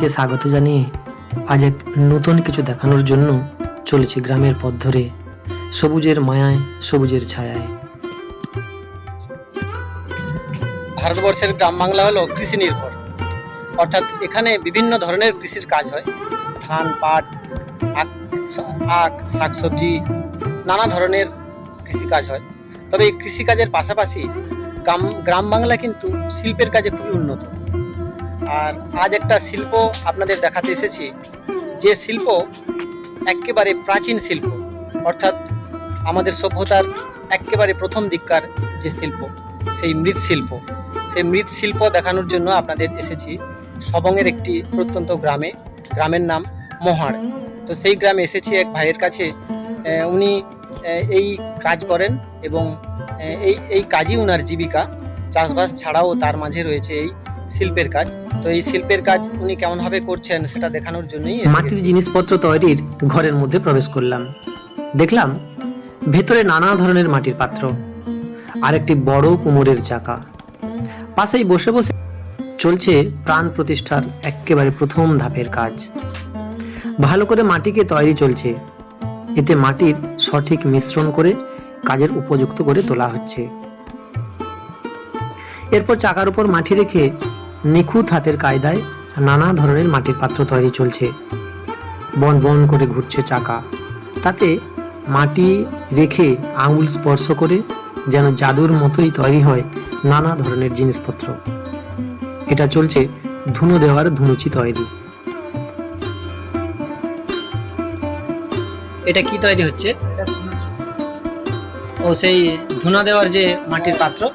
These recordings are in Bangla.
সবাইকে স্বাগত জানিয়ে আজ এক নতুন কিছু দেখানোর জন্য চলেছি গ্রামের পথ ধরে, সবুজের মায়ায়, সবুজের ছায়ায়। ভারতবর্ষের গ্রাম বাংলা হলো কৃষি নির্ভর। অর্থাৎ এখানে বিভিন্ন ধরনের কৃষির কাজ হয়। ধান, পাট, আখ শাকসবজি, নানা ধরনের কৃষিকাজ হয়। তবে এই কৃষিকাজের পাশাপাশি গ্রাম গ্রাম বাংলা কিন্তু শিল্পের কাজে খুবই উন্নত। আর আজ একটা শিল্প আপনাদের দেখাতে এসেছি। যে শিল্প একেবারে প্রাচীন শিল্প, অর্থাৎ আমাদের সভ্যতার একেবারে প্রথম দিককার যে শিল্প, সেই মৃৎশিল্প সেই মৃৎশিল্প দেখানোর জন্য আপনাদের এসেছি সবংয়ের একটি প্রত্যন্ত গ্রামে, গ্রামের নাম মহাড় তো সেই গ্রামে এসেছি এক ভাইয়ের কাছে উনি এই কাজ করেন এবং এই এই কাজই উনার জীবিকা। চাষবাস ছাড়াও তার মাঝে রয়েছে এই শিল্পের কাজ। তো এই শিল্পের কাজ উনি কেমনভাবে করছেন সেটা দেখানোর জন্যই মাটির জিনিসপত্র তৈরির ঘরের মধ্যে প্রবেশ করলাম। দেখলাম ভেতরে নানা ধরনের মাটির পাত্র আর একটি বড় কুমোরের চাকা। পাশেই বসে বসে চলছে প্রাণ প্রতিষ্ঠার একেবারে প্রথম ধাপের কাজ। ভালো করে মাটিকে তৈরি চলছে। এতে মাটির সঠিক মিশ্রণ করে কাজের উপযুক্ত করে তোলা হচ্ছে। এরপর চাকার উপর মাটি রেখে নিখুঁত হাতের কায়দায় নানা ধরনের মাটির পাত্র তৈরি চলছে। বন বন করে ঘুরছে চাকা। তাতে মাটি রেখে আঙুল স্পর্শ করে যেন জাদুর মতোই তৈরি হয় নানা ধরনের জিনিসপত্র। এটা চলছে ধুনো দেওয়ার ধুনুচি তৈরি। এটা কি তৈরি হচ্ছে? ও, সেই ধুনা দেওয়ার যে মাটির পাত্র,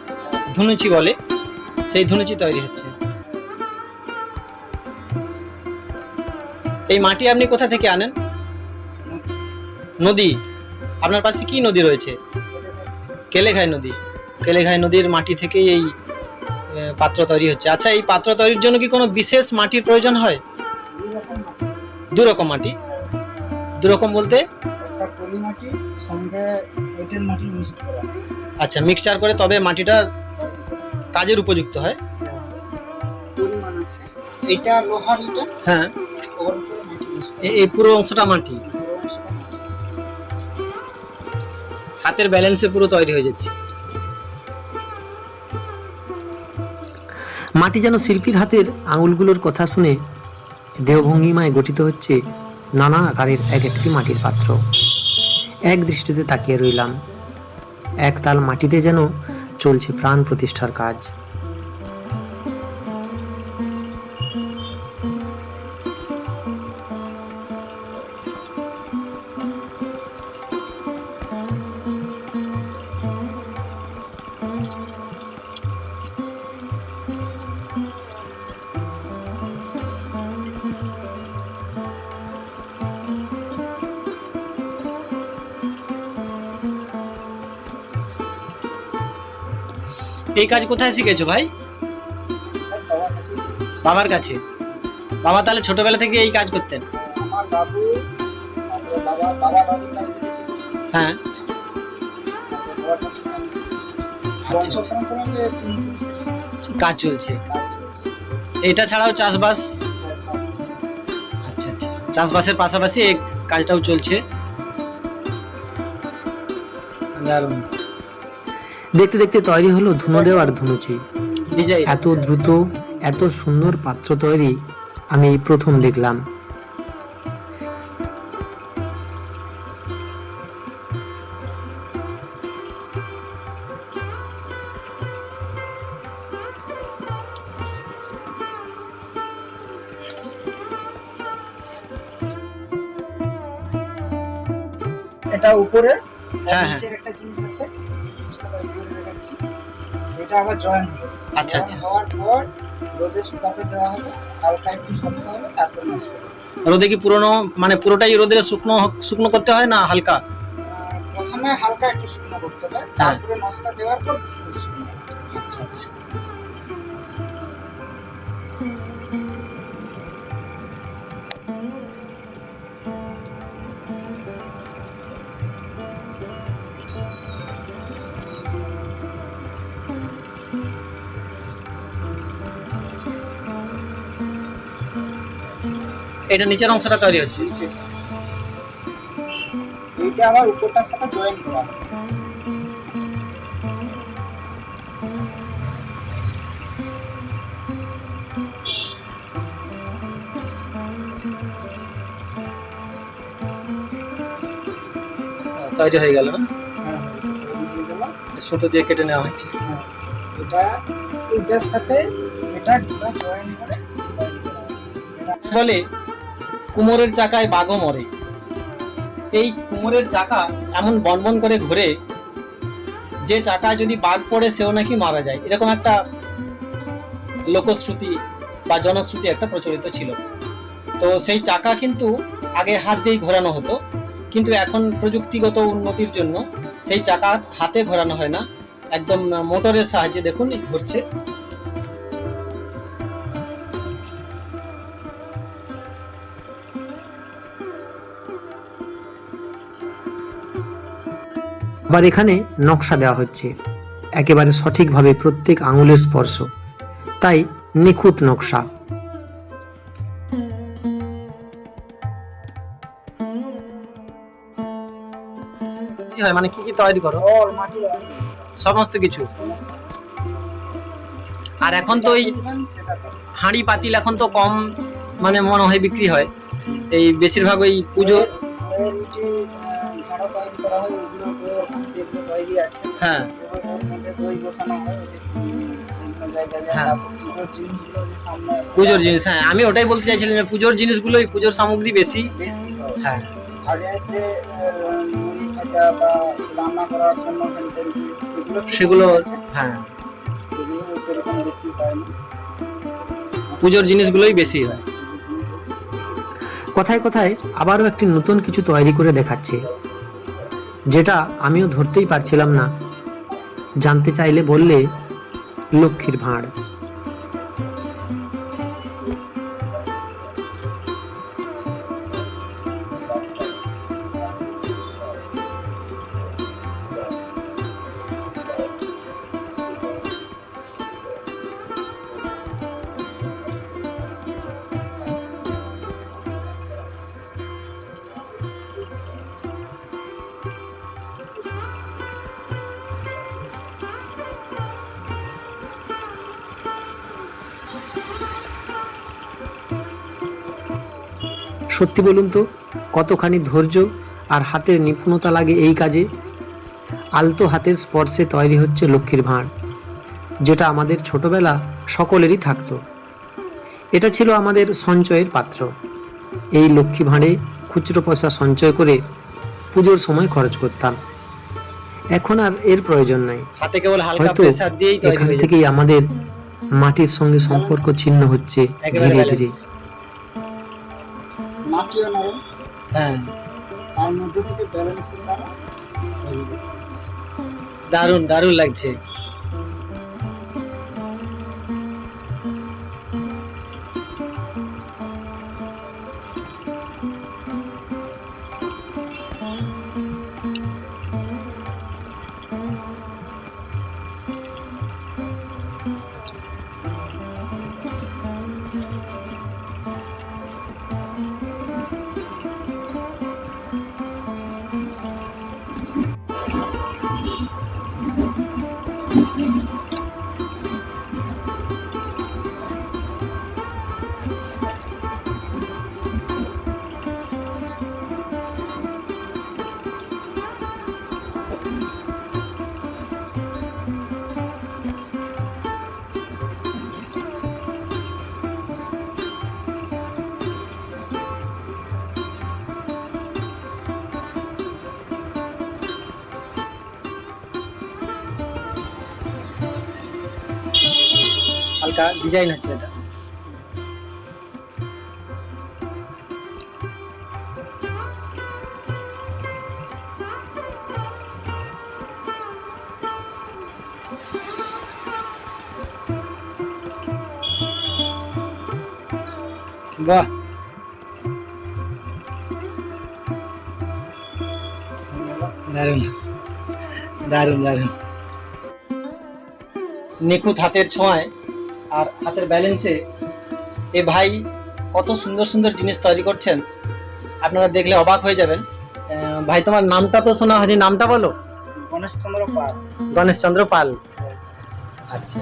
ধুনুচি বলে, সেই ধুনুচি তৈরি হচ্ছে। এই মাটি আপনি কোথা থেকে আনেন? নদী। আপনার পাশে কি নদী রয়েছে? কেলেঘাই নদী। কেলেঘাই নদীর মাটি থেকেই এই পাত্র তৈরি হচ্ছে। আচ্ছা এই পাত্র তৈরির জন্য কি কোনো বিশেষ মাটির প্রয়োজন হয়? দু রকম মাটি দু রকম বলতে আচ্ছা মিক্সচার করে তবে মাটিটা কাজের উপযুক্ত হয়। এটা লোহার হ্যাঁ। এই পুরো অংশটা মাটি হাতের ব্যালেন্সে পুরো তৈরি হয়ে যাচ্ছে। মাটি যেন শিল্পীর হাতের আঙুলগুলোর কথা শুনে দেহভঙ্গিমায় গঠিত হচ্ছে নানা আকারের এক একটি মাটির পাত্র। এক দৃষ্টিতে তাকিয়ে রইলাম। এক তাল মাটিতে যেন চলছে প্রাণ প্রতিষ্ঠার কাজ। এই কাজ কোথায় শিখেছো ভাই? বাবার কাছে। বাবা তাহলে ছোটবেলা থেকে এই কাজ করতেন? আমার দাদু বাবা বাবা দাদুর কাছ থেকে শিখেছি। হ্যাঁ। বাবার কাছ থেকে আমি শিখেছি। আচ্ছা, শিখেছি। কাজ চলছে। এটা ছাড়াও চাষবাস? হ্যাঁ, চাষবাস। আচ্ছা আচ্ছা। চাষবাসের পাশাপাশি এই কাজটাও চলছে। দারুণ। দেখতে দেখতে তৈরি হলো ধুনো দেওয়ার ধুনুচি। এত দ্রুত এত সুন্দর পাত্র তৈরি আমি প্রথম দেখলাম। এটা উপরে হ্যাঁ, হ্যাঁ। নিচের একটা জিনিস আছে। এটা জয়েন আচ্ছা, আচ্ছা। হওয়ার পর রোদে শুকাতে দেওয়া হবে হালকা একটু শক্ত হবে তারপর রোদে কি পুরনো মানে পুরোটাই রোদে শুকনো শুকনো করতে হয় না হালকা? প্রথমে হালকা একটু শুকনো করতে হয় তারপরে মশলা দেওয়ার পর। আচ্ছা আচ্ছা। এটা নিচের অংশটা তৈরি হচ্ছে এইটা আবার উপরটার সাথে জয়েন করা তৈরি হয়ে গেল না হ্যাঁ হয়ে। সুতো দিয়ে কেটে নেওয়া হচ্ছে হ্যাঁ, এটা এইটার সাথে এটা জয়েন করে। এটা- বলে কুমোরের চাকায় বাঘও মরে। এই কুমোরের চাকা এমন বনবন করে ঘুরে, যে চাকায় যদি বাঘ পড়ে সেও নাকি মারা যায়। এরকম একটা লোকশ্রুতি বা জনশ্রুতি একটা প্রচলিত ছিল। তো সেই চাকা কিন্তু আগে হাত দিয়েই ঘোরানো হতো, কিন্তু এখন প্রযুক্তিগত উন্নতির জন্য সেই চাকা হাতে ঘোরানো হয় না। একদম মোটরের সাহায্যে দেখুন, ঘুরছে। আবার এখানে নকশা দেওয়া হচ্ছে। একেবারে সঠিকভাবে প্রত্যেক আঙুলের স্পর্শ। তাই নিখুঁত নকশা। কি হয়? মানে কি কি তৈরি করো? সমস্ত কিছু। আর এখন তো এই। হাঁড়ি পাতিল এখন তো কম মানে মনে হয় বিক্রি হয়। এই বেশিরভাগ ওই পুজো আছে। হ্যাঁ। দই বসানো হয় হ্যাঁ। পুজোর জিনিস হ্যাঁ আমি ওটাই বলতে চাইছিলাম যে পুজোর জিনিসগুলোই পুজোর সামগ্রী বেশি। বেশি হ্যাঁ। আগে যে মুড়ি ভাজা বা রান্না করার জন্য সেগুলো তো সেগুলো আছে, হ্যাঁ। সেরকম বেশি হয় পুজোর জিনিসগুলোই বেশি হয়। কথায় কথায় আবারও একটি নতুন কিছু তৈরি করে দেখাচ্ছে। যেটা আমিও ধরতেই পারছিলাম না। জানতে চাইলে বললে লক্ষ্মীর ভাঁড়। সত্যি বলুন তো কতখানি ধৈর্য আর হাতের নিপুণতা লাগে এই কাজে? আলতো হাতের স্পর্শে তৈরি হচ্ছে লক্ষ্মীর ভাঁড় যেটা আমাদের ছোটবেলা সকলেরই থাকতো। এটা ছিল আমাদের সঞ্চয়ের পাত্র। এই লক্ষ্মী ভাঁড়ে খুচরো পয়সা সঞ্চয় করে পুজোর সময় খরচ করতাম। এখন আর এর প্রয়োজন নাই। হাতে কেবল হালকা হয়তো প্রেসার দিয়েই তৈরি এখান হয়ে থেকেই আমাদের মাটির সঙ্গে সম্পর্ক ছিন্ন হচ্ছে ধীরে ধীরে। মাটিও নরম। হ্যাঁ। তার মধ্যে থেকে ব্যালেন্সের দ্বারা। দারুণ দারুণ লাগছে। হালকা ডিজাইন হচ্ছে এটা। বাহ। দারুণ। দারুণ দারুণ। নিখুঁত হাতের ছোঁয়ায় আর হাতের ব্যালেন্সে এ ভাই কত সুন্দর সুন্দর জিনিস তৈরি করছেন। আপনারা দেখলে অবাক হয়ে যাবেন। ভাই তোমার নামটা তো শোনা হয়নি। নামটা বলো। গণেশচন্দ্র পাল। গণেশ চন্দ্র পাল। আচ্ছা।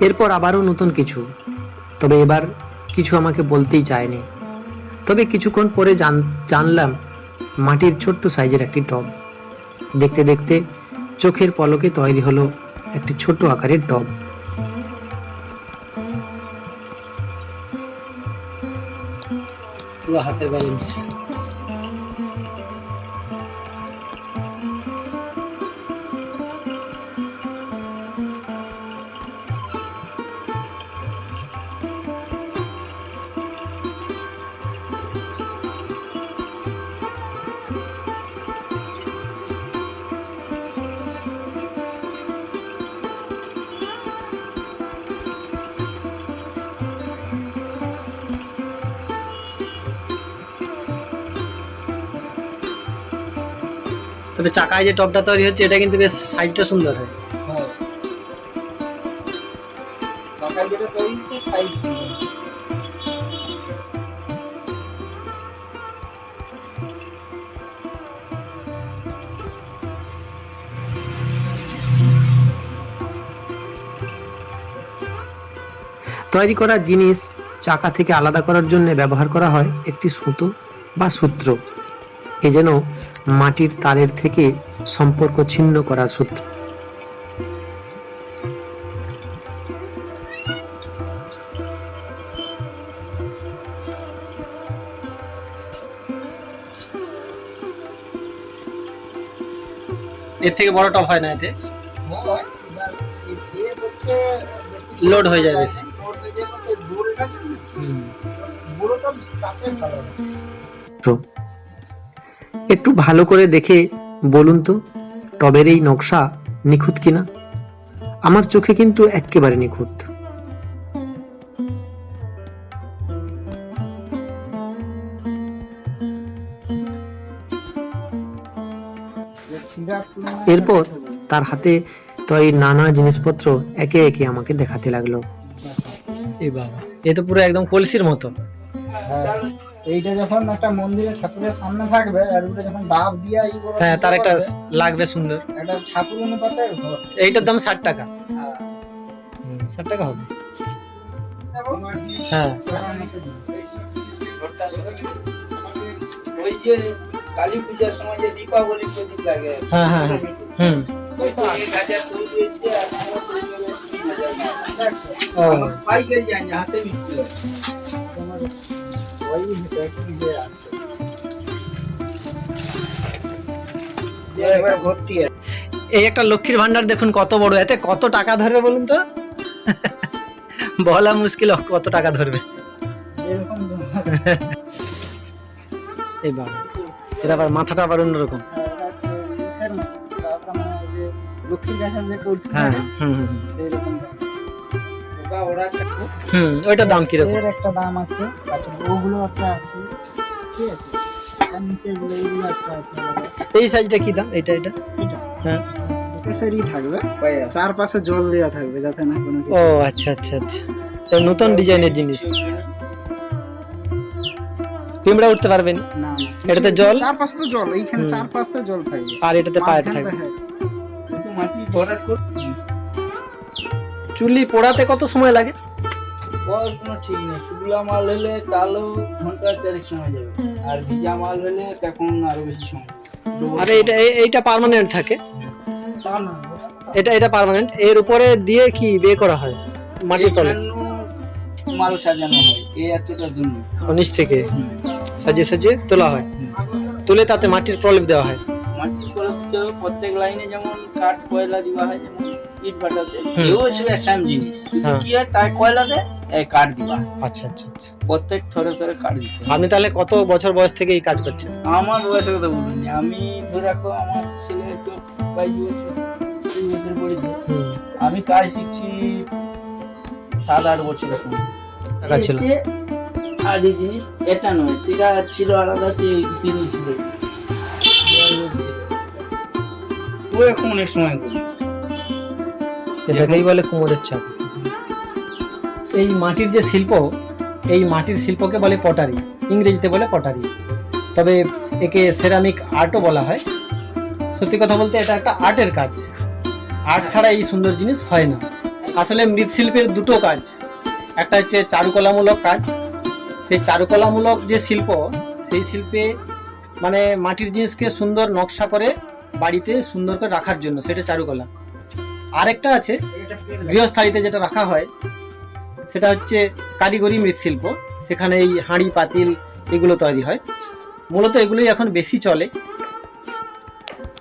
এরপর আবারও নতুন কিছু। তবে এবার কিছু আমাকে বলতেই চায়নি। তবে কিছুক্ষণ পরে জান- জানলাম মাটির ছোট্ট সাইজের একটি টব। দেখতে দেখতে চোখের পলকে তৈরি হলো একটি ছোট আকারের টব। হাতের ব্যালেন্স তবে চাকায় যে টপটা তৈরি হচ্ছে এটা কিন্তু বেশ সাইজটা সুন্দর হয়। হ্যাঁ। সকাল যেটা তৈরি হচ্ছে সাইজ তৈরি করা জিনিস চাকা থেকে আলাদা করার জন্য ব্যবহার করা হয় একটি সুতো বা সূত্র। এ যেন মাটির তারের থেকে সম্পর্ক ছিন্ন করার সূত্র। এর থেকে বড় টপ হয় না এতে? বেশি হয়ে যায় বেশি। লোড হয়ে যায় না বুড়োটা তাতে ভালো ভালো করে দেখে বলুন তো টবের এই নকশা নিখুঁত কিনা? আমার চোখে কিন্তু একেবারে নিখুঁত। এরপর তার হাতে তৈরি নানা জিনিসপত্র একে একে আমাকে দেখাতে লাগল। এই বাবা এ তো পুরো একদম কলসির মতো। হ্যাঁ, এইটা যখন একটা মন্দিরে ঠাকুরের সামনে থাকবে আর ওটা যখন ডাব দিয়া ই করে হ্যাঁ তার একটা করবে, লাগবে সুন্দর। একটা ঠাকুর অনুপাতে ঘর। এইটার দাম ষাট টাকা। হ্যাঁ। ষাট টাকা হবে। এবং হ্যাঁ। ঘরের মতো জিনিস। ওই যে কালী পূজার সময় যে দীপাবলি প্রদীপ লাগে। হ্যাঁ, হ্যাঁ, হ্যাঁ। হুম। ওই তো এক হাজার তৈরি হয়েছে আর আমরা তৈরি করে তিন হাজার দেখছ? ও। আমার পাইকারি জানি হাতে বিক্রি হয় তোমার একই যে আছে। এবার ভর্তি আছে। এই একটা লক্ষ্মীর ভান্ডার দেখুন কত বড়। এতে কত টাকা ধরবে বলুন তো? বলা মুশকিল কত টাকা ধরবে? এই বাবা এটা আবার মাথাটা আবার অন্যরকম। হ্যাঁ সেই রকম দাম। হুম ওইটার দাম কীরকম? একটা দাম আছে। ওগুলো একটা আছে। ঠিক আছে? তার নিচেরগুলো এইগুলো একটা আছে আলাদা এই সাইজটা কি দাম? এটা এটা? এটা। হ্যাঁ। থাকবে। চারপাশে জল দেওয়া থাকবে যাতে না কোনো ও আচ্ছা আচ্ছা আচ্ছা। নতুন ডিজাইনের জিনিস। পিমড়া উঠতে পারবেন না। এটাতে জল? চারপাশে তো জল। এইখানে জল থাকবে। আর এটাতে পায়ের থাকবে। হ্যাঁ, চুল্লি পোড়াতে কত সময় লাগে? কোনো ঠিক নেই। শুকলা মাল হলে তাহলেও ঘণ্টা চারেক সময় যাবে। আর ভিজা মাল হলে তখন আরও বেশি সময়। আরে এটা এই- এইটা পার্মানেন্ট থাকে? এটা এটা পার্মানেন্ট এর উপরে দিয়ে কি বিয়ে করা হয়? মাটির তলে? মাল সাজানো হয়। এই এতটা জন্য। নিচ থেকে? সাজিয়ে সাজিয়ে তোলা হয়। তুলে তাতে মাটির প্রলেপ দেওয়া হয়। তো প্রত্যেক লাইনে যেমন কাঠ কয়লা দেওয়া হয় যেমন ইট ভাটাতে। এও সেম জিনিস। হ্যাঁ। কি হয় তাই কয়লাতে এই কাঠ দিবা। আচ্ছা আচ্ছা আচ্ছা। প্রত্যেক থরে থরে কাঠ দিতে। আপনি তাহলে কত বছর বয়স থেকে এই কাজ করছেন? আমার বয়সের কথা বলুন আমি ধরে রাখো আমার ছেলে তো বাইশ বছর তেইশ বছর পড়েছে আমি কাজ শিখছি সাত আট বছরের সময় টাকা ছিল। আজ জিনিস এটা নয় সেটা ছিল আলাদা সে সিরিজ ছিল। ও এখন অনেক সময় করি এটাকেই বলে কুমোরের চাকা এই মাটির যে শিল্প, এই মাটির শিল্পকে বলে পটারি, ইংরেজিতে বলে পটারি। তবে একে সেরামিক আর্টও বলা হয়। সত্যি কথা বলতে এটা একটা আর্টের কাজ। আর্ট ছাড়া এই সুন্দর জিনিস হয় না। আসলে মৃৎশিল্পের দুটো কাজ। একটা হচ্ছে চারুকলামূলক কাজ। সেই চারুকলামূলক যে শিল্প, সেই শিল্পে মানে মাটির জিনিসকে সুন্দর নকশা করে বাড়িতে সুন্দর করে রাখার জন্য সেটা চারুকলা। আরেকটা আছে গৃহস্থালিতে যেটা রাখা হয় সেটা হচ্ছে কারিগরি মৃৎশিল্প। সেখানে এই হাঁড়ি পাতিল এগুলো তৈরি হয়। মূলত এগুলোই এখন বেশি চলে।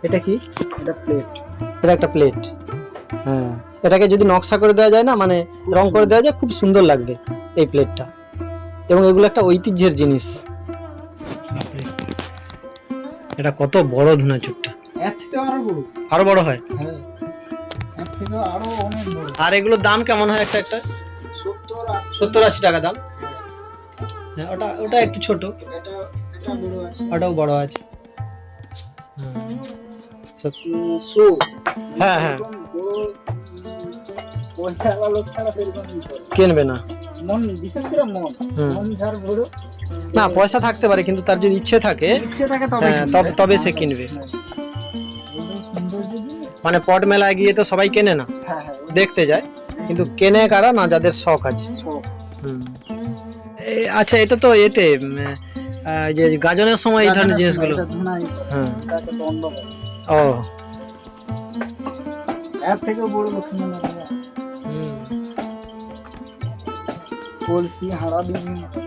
এটা কি? এটা প্লেট এটা একটা প্লেট হ্যাঁ। এটাকে যদি নকশা করে দেওয়া যায় না মানে রং করে দেওয়া যায় খুব সুন্দর লাগবে এই প্লেটটা এবং এগুলো একটা ঐতিহ্যের জিনিস। এটা কত বড় ধুনা চুটটা বড়। আরও বড় হয়? হ্যাঁ। এর থেকে আরও অনেক বড়। আর এগুলোর দাম কেমন হয় একটা একটা? সত্তর আশি। সত্তর আশি টাকা দাম। হ্যাঁ ওটা ওটা একটু ছোট। এটা এটা বড় আছে। ওটাও বড় আছে। হ্যাঁ, হ্যাঁ। এরকম বড়, উম, পয়সাওয়ালা লোক ছাড়া সেরকম কিনবে না। মন বিশেষ করে মন। মন যার বড় না পয়সা থাকতে পারে কিন্তু তার যদি ইচ্ছে থাকে ইচ্ছে থাকে হ্যাঁ, তবে- তবে সে কিনবে। মানে পট মেলায় গিয়ে তো সবাই কেনে না। হ্যাঁ হ্যাঁ দেখতে যায়। কিন্তু কেনে কারা না যাদের শখ আছে। আচ্ছা এটা তো এতে যে গাজনের সময় এই ধরনের জিনিসগুলো। হ্যাঁ। ও। এর থেকেও বড় লক্ষ্মী কলসি হাঁড়া বিভিন্ন। রকম।